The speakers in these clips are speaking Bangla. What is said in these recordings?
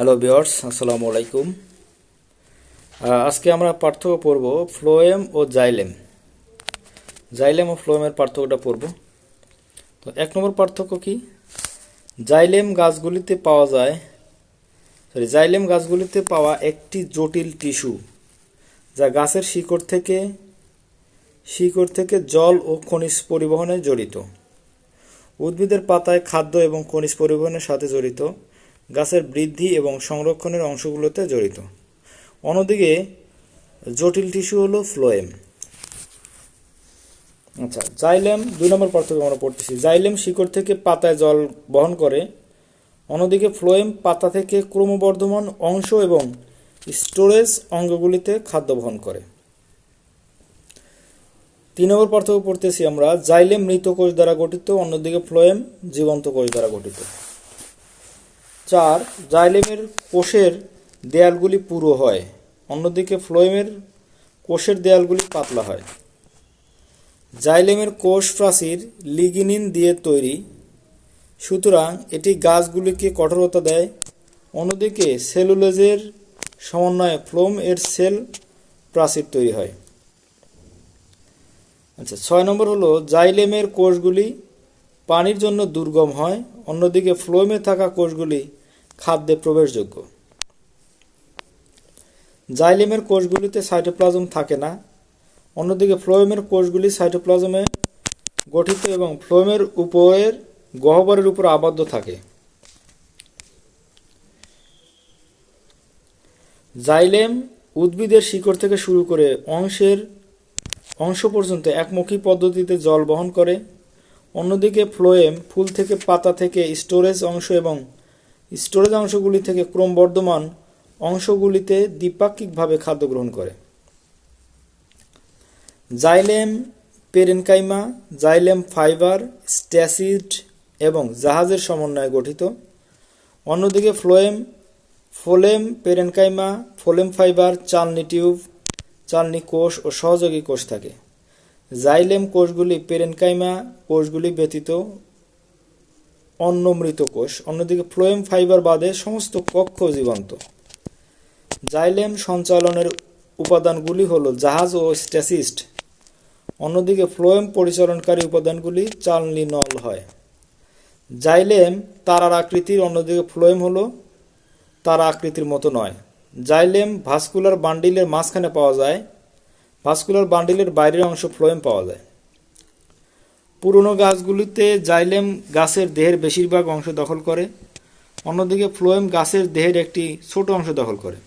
হ্যালো বিয়ার্স আসসালামু আলাইকুম আজকে আমরা পার্থক্য পড়ব ফ্লোয়েম ও জাইলেম জাইলেম ও ফ্লোয়েমের পার্থক্যটা পড়ব। তো এক নম্বর পার্থক্য কি? জাইলেম গাছগুলিতে পাওয়া যায় সরি জাইলেম গাছগুলিতে পাওয়া একটি জটিল টিস্যু যা গাছের শিকড় থেকে শিকড় থেকে জল ও খনিজ পরিবহনে জড়িত। উদ্ভিদের পাতায় খাদ্য এবং খনিজ পরিবহনের সাথে জড়িত। গাছের বৃদ্ধি এবং সংরক্ষণের অংশগুলোতে জড়িত। অন্যদিকে, জটিল টিস্যু হলো ফ্লোয়েম। আচ্ছা জাইলেম, দুই নম্বর পার্থক্য আমরা পড়তেছি। জাইলেম শিকড় থেকে পাতায় জল বহন করে, অন্যদিকে ফ্লোয়েম পাতা থেকে ক্রমবর্ধমান অংশ এবং স্টোরেজ অঙ্গগুলিতে খাদ্য বহন করে। তিন নম্বর পার্থক্য পড়তেছি আমরা, জাইলেম মৃত কোষ দ্বারা গঠিত, অন্যদিকে ফ্লোয়েম জীবন্ত কোষ দ্বারা গঠিত। চার, জাইলেমের কোষের দেয়ালগুলি পুরো হয়, অন্যদিকে ফ্লোয়েমের কোষের দেয়ালগুলি পাতলা হয়। জাইলেমের কোষ প্রাচীর লিগিনিন দিয়ে তৈরি, সুতরাং এটি গাছগুলিকে কঠোরতা দেয়, অন্যদিকে সেলুলোজের সমন্বয়ে ফ্লোম এর সেল প্রাচীর তৈরি হয়। আচ্ছা ছয় নম্বর হলো, জাইলেমের কোষগুলি পানির জন্য দুর্গম হয়, অন্যদিকে ফ্লোমে থাকা কোষগুলি খাদ্যে প্রবেশযোগ্য। জাইলেমের কোষগুলিতে সাইটোপ্লাজম থাকে না। অন্যদিকে ফ্লোয়েমের কোষগুলি সাইটোপ্লাজমে গঠিত এবং ফ্লোয়েমের উপরের গহ্বরের উপর আবদ্ধ থাকে। জাইলেম উদ্ভিদের শিকড় থেকে শুরু করে অংশের অংশ পর্যন্ত একমুখী পদ্ধতিতে জল বহন করে। অন্যদিকে ফ্লোয়েম ফুল থেকে পাতা থেকে স্টোরেজ অংশ এবং স্টোরেজ অংশগুলি থেকে ক্রমবর্ধমান অংশগুলিতে দ্বিপাক্ষিকভাবে খাদ্য গ্রহণ করে। জাইলেম, পেরেনকাইমা, জাইলেম ফাইবার, স্ট্যাসিড এবং জাহাজের সমন্বয়ে গঠিত। অন্যদিকে phloem, phloem parenchyma, phloem fibre, চালনি টিউব, চালনি কোষ ও সহযোগী কোষ থাকে। জাইলেম কোষগুলি পেরেনকাইমা কোষগুলি ব্যতীত অন্য মৃত কোষ অন্যদিকে ফ্লোয়েম ফাইবার বাদে সমস্ত কক্ষ জীবন্ত। জাইলেম সঞ্চালনের উপাদানগুলি হল জাহাজ ও স্ট্যাসিস্ট। অন্যদিকে ফ্লোয়েম পরিচালনকারী উপাদানগুলি চালনি নল হয়। জাইলেম তারার আকৃতির, অন্যদিকে ফ্লোয়েম হল তারা আকৃতির মতো নয়। জাইলেম ভাস্কুলার বান্ডিলের মাঝখানে পাওয়া যায়, ভাস্কুলার বান্ডিলের বাইরের অংশ ফ্লোয়েম পাওয়া যায়। পুরনো গাছগুলিতে জাইলেম গাছের দেহের বেশিরভাগ অংশ দখল করে, অন্যদিকে ফ্লোয়েম গাছের দেহের একটি ছোট অংশ দখল করে।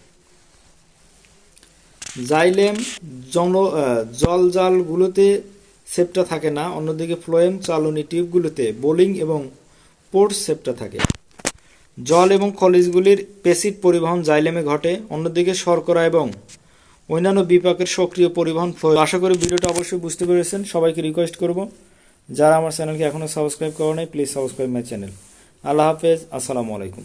জাইলেম জন জলজালগুলোতে সেপ্টা থাকে না, অন্যদিকে ফ্লোয়েম চালনী টিউবগুলোতে বোলিং এবং পোর্ট সেপ্টা থাকে। জল এবং খলিজগুলির পেসিড পরিবহন জাইলেমে ঘটে, অন্যদিকে শর্করা এবং অন্যান্য বিপাকের সক্রিয় পরিবহন আশা করি ভিডিওটা অবশ্যই বুঝতে পেরেছেন। সবাইকে রিকোয়েস্ট করব। যারা আমার চ্যানেলকে এখনও সাবস্ক্রাইব করে নাই প্লিজ সাবস্ক্রাইব মাই চ্যানেল আল্লাহ হাফেজ, আসসালামু আলাইকুম।